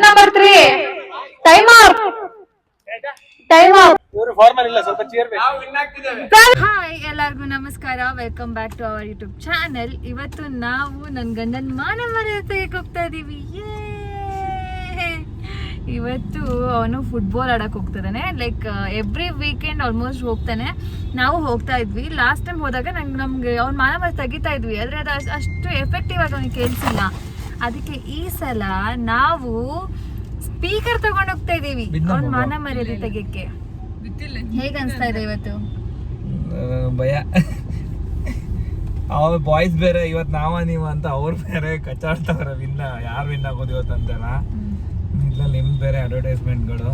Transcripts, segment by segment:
Number ಬರ್ತ್ರಿ time out time out ಇವರು formal ಇಲ್ಲ ಸ್ವಲ್ಪ ಚೇರ್ ಬೇಕು. ಹಾಯ್ ಎಲ್ಲರಿಗೂ ನಮಸ್ಕಾರ. Welcome back to our YouTube channel ಇವತ್ತು ನಾವು ನನ್ನ ಗಂಡನ ಮಾನ ಮರ್ಯಾದೆಗೆ ಹೋಗ್ತಾ ಇದೀವಿ! ಇವತ್ತು ಅವನು ಫುಟ್ಬಾಲ್ ಆಡಕ್ಕೆ ಹೋಗ್ತಿದ್ದಾನೆ ಲೈಕ್ ಎವ್ರಿ ವೀಕೆಂಡ್ ಆಲ್ಮೋಸ್ಟ್ ಹೋಗ್ತಾನೆ. ನಾವು ಹೋಗ್ತಾ ಇದ್ವಿ. ಲಾಸ್ಟ್ ಟೈಮ್ ಹೋದಾಗ ನಂಗೆ ನಮಗೆ ಅವ್ನ ಮಾನ ಮರ್ಯಾದೆ ತೆಗಿತಾ ಇದ್ವಿ. ಆದ್ರೆ ಅದು ಅಷ್ಟ್- ಅಷ್ಟು ಎಫೆಕ್ಟಿವ್ ಆಗಿ ಅವ್ನಿಗೆ ಕೇಳಿಸಿಲ್ಲ. ಅದಕ್ಕೆ ಈ ಸಲ ನಾವು ಸ್ಪೀಕರ್ ತಗೊಂಡು ಹೋಗ್ತಾ ಇದೀವಿ ಅವ್ನ ಮಾನ ಮರ್ಯಾದೆ ತೆಗಿಯಕ್ಕೆ. ಹೇಗೆ ಅನ್ಸ್ತಾ ಇದೆ ಇವತ್ತು? ಭಯ. ಅವ್ರ ಬಾಯ್ಸ್ ಬೇರೆ ಇವತ್ತು ನಾವ ನೀವು ಅಂತ ಅವ್ರು ಬೇರೆ ಕಚ್ಚಾಡ್ತಾವ್ರೆ. ವಿನ್ನ ಯಾರು ವಿನ್ ಆಗೋದು ಇವತ್ತು ಅಂತೆಲ್ಲ ಇಲ್ಲ ನಿಮ್ ಬೇರೆ ಅಡ್ವರ್ಟೈಸ್ಮೆಂಟ್ಗಳು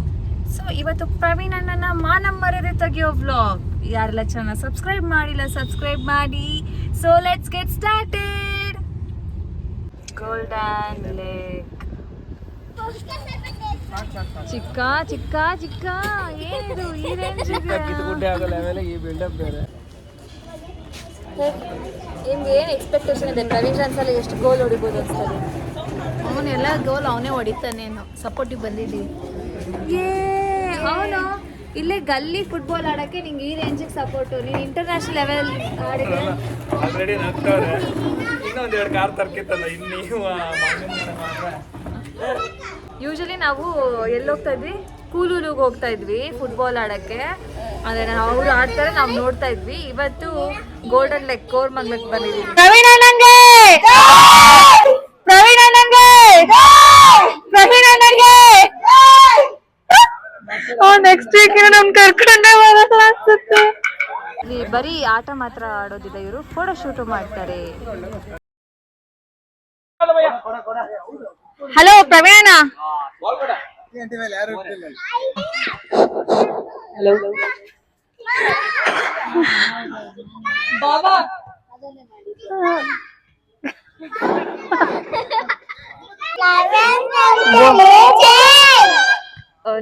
ಸೊ ಇವತ್ತು ಪ್ರವೀಣ್ ಅಣ್ಣನ ಮಾನ ಮರ್ಯಾದೆ ತೆಗಿಯೋ ವ್ಲಾಗ್ ಯಾರೆಲ್ಲ ಚೆನ್ನಾಗಿ ಸಬ್ಸ್ಕ್ರೈಬ್ ಮಾಡಿಲ್ಲ ಸಬ್ಸ್ಕ್ರೈಬ್ ಮಾಡಿ. So let's get started golden lake ಚಿಕ್ಕ ಚಿಕ್ಕ ಚಿಕ್ಕ. ಏನಿದು ಈ ರೇಂಜ್ ಗುಡ್ಡೆ ಆಗೋ ಲೆವೆಲ್ ಈ ಬಿಲ್ಡಪ್ ಬೇರೆ. ನಿಮ್ಗೆ ಏನು ಎಕ್ಸ್ಪೆಕ್ಟೇಷನ್ ಇದೆ? ಪ್ರವೀಣ್ ರನ್ಸಲ್ಲಿ ಎಷ್ಟು ಗೋಲ್ ಹೊಡಿಬೋದು ಅನ್ಸ್ತದೆ ಅವನೆಲ್ಲ ಗೋಲ್ ಅವನೇ ಹೊಡಿತಾನೇನು ಸಪೋರ್ಟಿವ್ ಬಂದಿದ್ದೀವಿ. ಏ ಅವನು ಇಲ್ಲೇ ಗಲ್ಲಿ ಫುಟ್ಬಾಲ್ ಆಡಕ್ಕೆ ನಿಂಗೆ ಈ ರೇಂಜಿಗೆ ಸಪೋರ್ಟು ನೀನು ಇಂಟರ್ನ್ಯಾಷನಲ್ ಲೆವೆಲ್ ಆಡಿದ್ರೆ ಆಲ್ರೆಡಿ ನಗ್ತವ್ರೆ. ಇನ್ನೊಂದ್ ಎರಡು ಕಾರ್ ತರ್ಕಿತ್ತಲ್ಲ ಇನ್ನು ನೀವು ಮಾತ್ರ ಯೂಶಲಿ ನಾವು ಎಲ್ಲಿ ಹೋಗ್ತಾ ಇದ್ವಿ? ಕೂಲೂರಿಗೆ ಹೋಗ್ತಾ ಇದ್ವಿ ಫುಟ್ಬಾಲ್ ಆಡಕ್ಕೆ. ಅಂದ್ರೆ ಅವ್ರು ಆಡ್ತಾರೆ ನಾವು ನೋಡ್ತಾ ಇದ್ವಿ. ಇವತ್ತು ಗೋಲ್ಡನ್ ಲೆಗ್ ಕೋರ್ ಮಂಗ್ಲಕ್ಕೆ ಬಂದಿದ್ದೀವಿ ಪ್ರವೀಣ ನಂಗೆ ಪ್ರವೀಣ ನಂಗೆ ಪ್ರವೀಣ ನಂಗೆ ನೆಕ್ಸ್ಟ್ ವೀಕ್ ನಮ್ ಕರ್ಕೊಂಡೆ ಬರಲ್ಲ ಅನ್ಸುತ್ತೆ ಇಲ್ಲಿ ಬರೀ ಆಟ ಮಾತ್ರ ಆಡೋದಿಲ್ಲ ಇವರು ಫೋಟೋ ಶೂಟ್ ಮಾಡ್ತಾರೆ. ಹಲೋ ಪ್ರವೀಣ?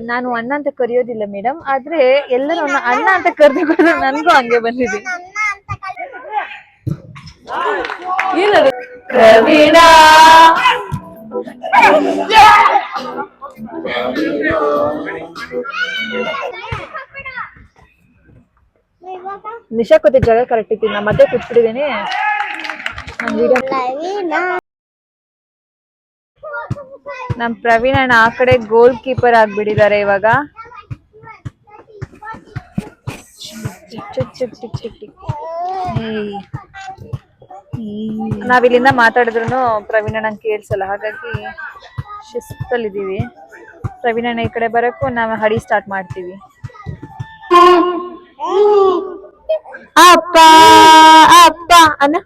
ನಾನು ಅಣ್ಣ ಅಂತ ಕರೆಯೋದಿಲ್ಲ ಮೇಡಮ್ ಆದ್ರೆ ಎಲ್ಲರೂ ಅಣ್ಣ ಅಂತ ಕರೆದು ಕರೆದು ನನಗೂ ಹಂಗೆ ಬಂದಿದೆ ಪ್ರವೀಣ ನಿಶಾ ಕೊತ್ತೆ ಜಾಗ ಕರೆಕ್ಟ್ ಇತ್ತು ನಾ ಮತ್ತೆ ಕೂತ್ಬಿಟ್ಟಿದ್ದೀನಿ ನಮ್ ಪ್ರವೀಣ್ ಅಣ್ಣ ಆ ಕಡೆ ಗೋಲ್ ಕೀಪರ್ ಆಗ್ಬಿಟ್ಟಿದ್ದಾರೆ ಇವಾಗ. ನಾವ್ ಇಲ್ಲಿಂದ ಮಾತಾಡಿದ್ರು ಪ್ರವೀಣ್ ಅಣ್ಣ ಕೇಳಿಸಲ್ಲ ಹಾಗಾಗಿ ಶಿಸ್ತಲ್ಲಿದ್ದೀವಿ. ಪ್ರವೀಣ್ ಅಣ್ಣ ಈ ಕಡೆ ಬರಕ್ಕೂ ನಾವು ಹಡಿ ಸ್ಟಾರ್ಟ್ ಮಾಡ್ತೀವಿ. ಅಪ್ಪ ಅಪ್ಪ ಅನ್ನ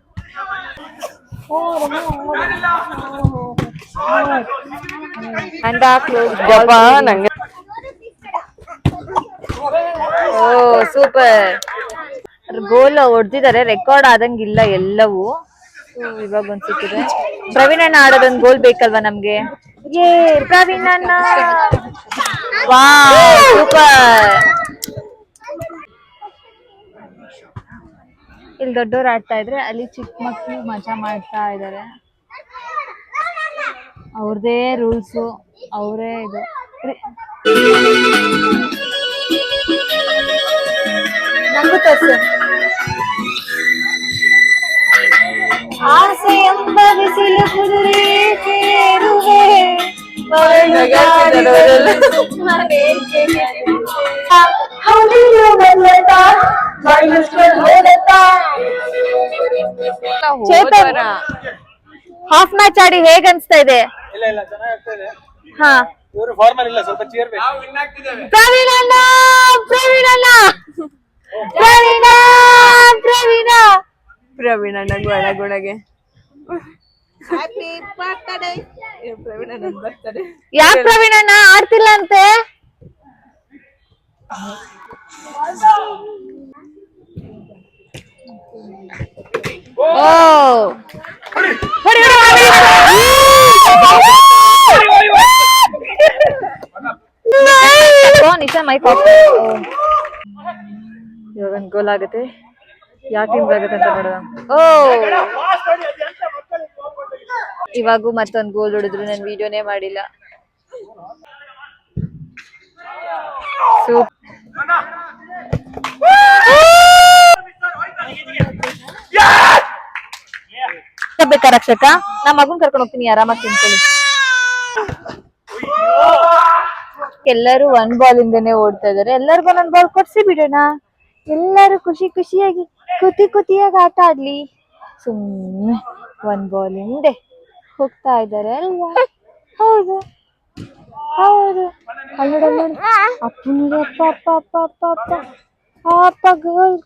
ಕ್ಲೋಸ್ ನಂಗೆ ಓ, ಸೂಪರ್. ಗೋಲ್ ಹೊಡ್ದಿದ್ದಾರೆ ರೆಕಾರ್ಡ್ ಆದಂಗಿಲ್ಲ ಎಲ್ಲವೂ. ಇವಾಗ ಒಂದ್ ಸಿಕ್ಕಿದೆ ಪ್ರವೀಣ್ ಅಣ್ಣ ಆಡೋದೊಂದು ಗೋಲ್ ಬೇಕಲ್ವಾ ನಮ್ಗೆ? ಏ, ಪ್ರವೀಣ್ ಅಣ್ಣ. ವಾ ಸೂಪರ್. ಇಲ್ಲಿ ದೊಡ್ಡವ್ರು ಆಡ್ತಾ ಇದ್ರೆ ಅಲ್ಲಿ ಚಿಕ್ಕ ಮಕ್ಕಳು ಮಜಾ ಮಾಡ್ತಾ ಇದ್ದಾರೆ ಅವ್ರದೇ ರೂಲ್ಸು ಅವರೇ ಇದು. ನಂಗೂ ತೋರ್ಸು. ಆಸೆ ಎಂಬ ಬಿಸಿಲು ಕುದುರೆ ಸೇರುವೆ ಚೇತನ್ ಹಾಫ್ ಮ್ಯಾಚ್ ಆಡಿ ಹೇಗ್ ಅನ್ಸ್ತಾ ಇದೆ? ಇಲ್ಲ ಇಲ್ಲ ಚೆನ್ನಾಗಿ ಇದೆ. ಹಾ. ಇವರು ಫಾರ್ಮಲ್ ಇಲ್ಲ ಸ್ವಲ್ಪ ಚೇರ್ ಬೇಕು. ಪ್ರವೀಣ ಅಣ್ಣ ಪ್ರವೀಣ ಅಣ್ಣ. ಪ್ರವೀಣ ಪ್ರವೀಣ ಪ್ರವೀಣ ನಂಗೆ ಒಳಗೊಳಗೆ ಯಾಕೆ ಪ್ರವೀಣ ಅಣ್ಣ? ಆಡ್ತಿಲ್ಲ ಅಂತೆ ಓ. ಹೊಡಿ, ಹೊಡಿ, ನಿಜ ಮೈಕ್ ಇವಾಗ ಗೋಲ್ ಆಗುತ್ತೆ ಯಾವ ಟೀಮ್ ಆಗುತ್ತೆ ಅಂತ ನೋಡೋಣ ಓ ಇವಾಗೂ ಮತ್ತೊಂದು ಗೋಲ್ ಹೊಡೆದ್ರು ನಾನು ವಿಡಿಯೋನೇ ಮಾಡಿಲ್ಲ ಸೂಪ್ ಬೇಕಾ ರಕ್ಷಕ? ನಾ ಮಗನ್ ಕರ್ಕೊಂಡು ಹೋಗ್ತೀನಿ ಆರಾಮಾಗಿ ತಿನ್ಕೊಳ್ಳಿ ಎಲ್ಲರೂ ಒನ್ ಬಾಲ್ ಇಂದನೆ ಓಡ್ತಾ ಇದಾರೆ. ಎಲ್ಲರಿಗೂ ಒಂದೊಂದ್ ಬಾಲ್ ಕೊಡ್ಸಿ ಬಿಡೋಣ. ಎಲ್ಲರೂ ಖುಷಿ ಖುಷಿಯಾಗಿ ಕುತಿ ಕುತಿಯಾಗಿ ಆಟ ಆಡ್ಲಿ. ಸುಮ್ಮನೆ ಒಂದ್ ಬಾಲ್ ಹಿಂದೆ ಹೋಗ್ತಾ ಇದಾರೆ ಅಲ್ವಾ? ಹೌದು. ಹೌದು. ಅಲ್ಲಿ ನೋಡು, ಅಲ್ಲಿ ನೋಡು. ಅಪ್ಪು ನೋಡಿ ಅಪ್ಪ ಅಪ್ಪ ಅಪ್ಪ ಅಪ್ಪ ಅಪ್ಪ. ಅಪ್ಪ ಗೋಲ್.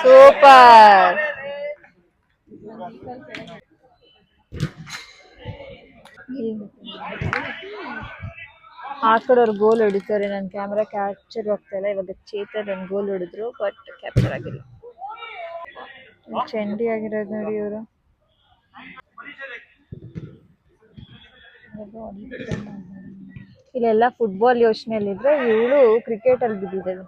ಸೂಪರ್ ಆ ಕಡೆ ಅವ್ರು ಗೋಲ್ ಹೊಡಿತಾರೆ. ನನ್ನ ಕ್ಯಾಮ್ರಾ ಕ್ಯಾಪ್ಚರ್ ಆಗ್ತಾ ಇಲ್ಲ. ಇವಾಗ ಚೇತನ್ ಒಂದು ಗೋಲ್ ಹೊಡಿದ್ರು ಬಟ್ ಕ್ಯಾಪ್ಚರ್ ಆಗಿಲ್ಲ. ಚೆಂಡಿ ಆಗಿರೋದು ನೋಡಿ ಇವರು. ಇಲ್ಲೆಲ್ಲ ಫುಟ್ಬಾಲ್ ಯೋಚನೆಯಲ್ಲಿದ್ರೆ ಇವಳು ಕ್ರಿಕೆಟ್ ಅಲ್ಲಿ ಬಿದ್ದಿದ್ದಾಳೆ.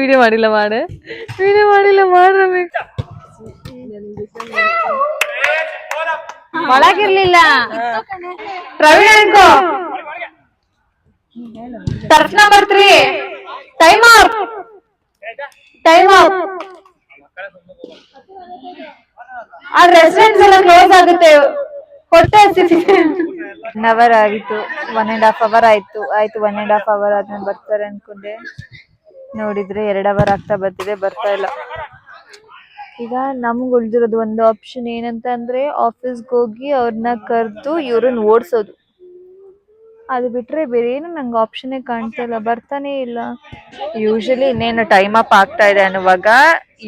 ವಿಡಿಯೋ ಮಾಡಿಲ್ಲ ಮಾಡ. ವಿಡಿಯೋ ಮಾಡಿಲ್ಲ ಮಾಡ್ರಬೇಕು ಪ್ರವೀಣ್ ಅನ್ಕೋ. ತರ್ಸ್ನ number three time up time ಆ ಎಲ್ಲ ಕ್ಲೋಸ್ ಆಗುತ್ತೆ. ಹೊಟ್ಟೆ ಒನ್ ಅವರ್ ಆಗಿತ್ತು. ಒನ್ ಅಂಡ್ ಹಾಫ್ ಅವರ್ ಆಯ್ತು. ಆಯ್ತು ಒನ್ ಅಂಡ್ ಹಾಫ್ ಅವರ್ ಆದ್ಮೇಲೆ ಬರ್ತಾರೆ ಅನ್ಕೊಂಡೆ. ನೋಡಿದ್ರೆ ಎರಡ್ ಅವರ್ ಆಗ್ತಾ ಬರ್ತಿದೆ, ಬರ್ತಾ ಇಲ್ಲ. ಈಗ ನಮ್ಗೆ ಉಳಿದಿರೋದು ಒಂದು ಆಪ್ಷನ್ ಏನಂತ ಅಂದ್ರೆ ಆಫೀಸ್ಗೆ ಹೋಗಿ ಅವ್ರನ್ನ ಕರೆದು ಇವ್ರನ್ನ ಓಡಿಸೋದು. ಅದು ಬಿಟ್ರೆ ಬೇರೆ ಏನು ನಂಗೆ ಆಪ್ಷನ್ನೇ ಕಾಣ್ತಾ ಇಲ್ಲ ಬರ್ತಾನೆ ಇಲ್ಲ. ಯೂಶಲಿ ಇನ್ನೇನು ಟೈಮ್ ಅಪ್ ಆಗ್ತಾ ಇದೆ ಅನ್ನುವಾಗ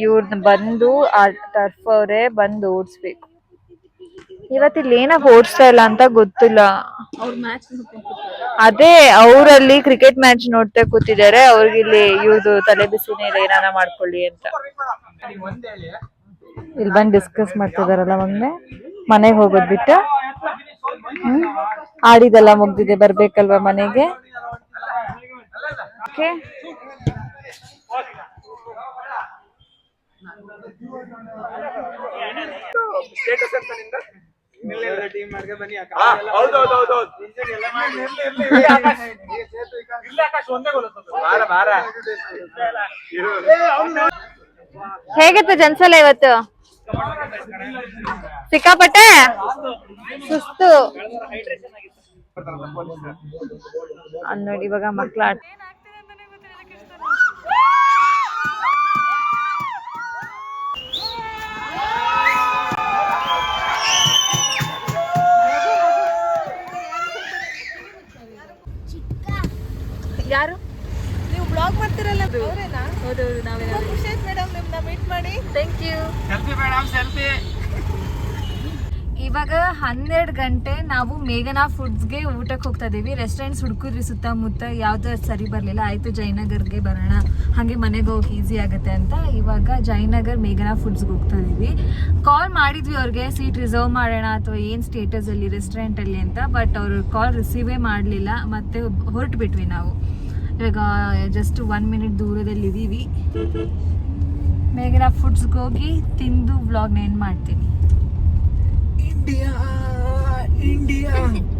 ಇವ್ರನ್ನ ಬಂದು ಆ ಟರ್ಫ್ ಅವರೇ ಬಂದು ಓಡಿಸ್ಬೇಕು. ಇವತ್ತಿಲ್ಲಿ ಏನಕ್ಕೆ ಓಡಿಸ್ತಾ ಇಲ್ಲ ಅಂತ ಗೊತ್ತಿಲ್ಲ. ಅದೇ ಅವರಲ್ಲಿ ಕ್ರಿಕೆಟ್ ಮ್ಯಾಚ್ ನೋಡ್ತಾ ಕೂತಿದ್ದಾರೆ ಅವ್ರಿಗೆ ಇಲ್ಲಿ ಇವ್ರದ್ದು ತಲೆ ಬಿಸಿನೇ ಇಲ್ಲ ಏನಾರ ಮಾಡ್ಕೊಳ್ಳಿ ಅಂತ. ಇಲ್ಲಿ ಬಂದು ಡಿಸ್ಕಸ್ ಮಾಡ್ತಿದಾರಲ್ಲ ಒಮ್ಮೆ ಮನೆಗೆ ಹೋಗೋದ್ ಬಿಟ್ಟು? ಹ್ಮ್ ಆಡಿದೆಲ್ಲ ಮುಗ್ದಿದೆ ಬರ್ಬೇಕಲ್ವಾ ಮನೆಗೆ? ಹೇಗಿತ್ತು ಜನ್ಸಲ ಇವತ್ತು? ಸಿಕ್ಕಾಪಟ್ಟೆ? ಸುಸ್ತು. ನೋಡಿ ಇವಾಗ ಮಕ್ಳ ಇವಾಗ ಹನ್ನೆರಡು ಗಂಟೆ ನಾವು ಮೇಘನಾ ಫುಡ್ಸ್ಗೆ ಊಟಕ್ಕೆ ಹೋಗ್ತಾ ಇದೀವಿ. ರೆಸ್ಟೋರೆಂಟ್ಸ್ ಹುಡುಕಿದ್ವಿ ಸುತ್ತಮುತ್ತ ಯಾವ್ದು ಸರಿ ಬರಲಿಲ್ಲ. ಆಯಿತು ಜಯನಗರ್ಗೆ ಬರೋಣ. ಹಾಗೆ ಮನೆಗೆ ಹೋಗಿ ಈಸಿ ಆಗುತ್ತೆ ಅಂತ ಇವಾಗ ಜಯನಗರ್ ಮೇಘನಾ ಫುಡ್ಸ್ಗೆ ಹೋಗ್ತಾ ಇದೀವಿ. ಕಾಲ್ ಮಾಡಿದ್ವಿ ಅವ್ರಿಗೆ, ಸೀಟ್ ರಿಸರ್ವ್ ಮಾಡೋಣ ಅಥವಾ ಏನು ಸ್ಟೇಟಸಲ್ಲಿ ರೆಸ್ಟೋರೆಂಟಲ್ಲಿ ಅಂತ. ಬಟ್ ಅವರು ಕಾಲ್ ರಿಸೀವೇ ಮಾಡಲಿಲ್ಲ. ಮತ್ತೆ ಹೊರಟು ಬಿಟ್ವಿ ನಾವು. ಇವಾಗ ಜಸ್ಟ್ ಒನ್ ಮಿನಿಟ್ ದೂರದಲ್ಲಿ ಇದ್ದೀವಿ ಮೇಘನಾ ಫುಡ್ಸ್ಗೆ ಹೋಗಿ ತಿಂದು ವ್ಲಾಗ್ನ ಏನು ಮಾಡ್ತೀನಿ. India, India.